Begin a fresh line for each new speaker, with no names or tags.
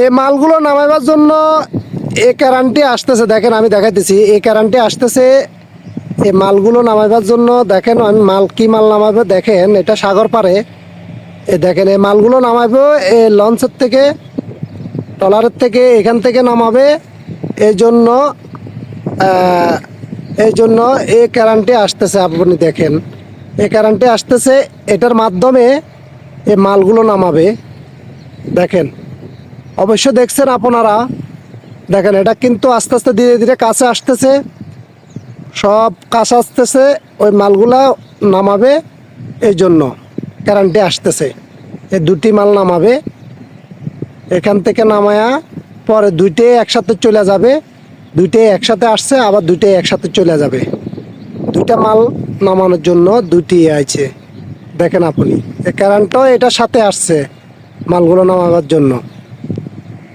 এই মালগুলো নামাইবার জন্য এ কারেন্টে আসতেছে। দেখেন, আমি দেখাইতেছি। এই কারেন্টে আসতেছে এই মালগুলো নামাইবার জন্য দেখেন, আমি মাল কি মাল নামাবে দেখেন, এটা সাগর পারে এ দেখেন এই মালগুলো নামাবো এই লঞ্চের থেকে, ট্রলারের থেকে, এখান থেকে নামাবে। এই জন্য এই জন্য এই কারেন্টে আসতেছে আপনি দেখেন। এই কারেন্টে আসতেছে, এটার মাধ্যমে এই মালগুলো নামাবে। দেখেন। অবশ্য দেখছেন আপনারা। দেখেন, এটা কিন্তু আস্তে আস্তে ধীরে ধীরে কাছে আসতেছে। সব কাছে আসতেছে, ওই মালগুলা নামাবে এই জন্য। কারেন্টে আসতেছে। এই দুটি মাল নামাবে। এখান থেকে নামায়া পরে দুইটাই একসাথে চলে যাবে। দুইটাই একসাথে আসছে, আবার দুইটাই একসাথে চলে যাবে। দুইটা মাল নামানোর জন্য দুটি আছে দেখেন আপনি, এই কারেন্টটাও এটার সাথে আসছে মালগুলো নামাবার জন্য।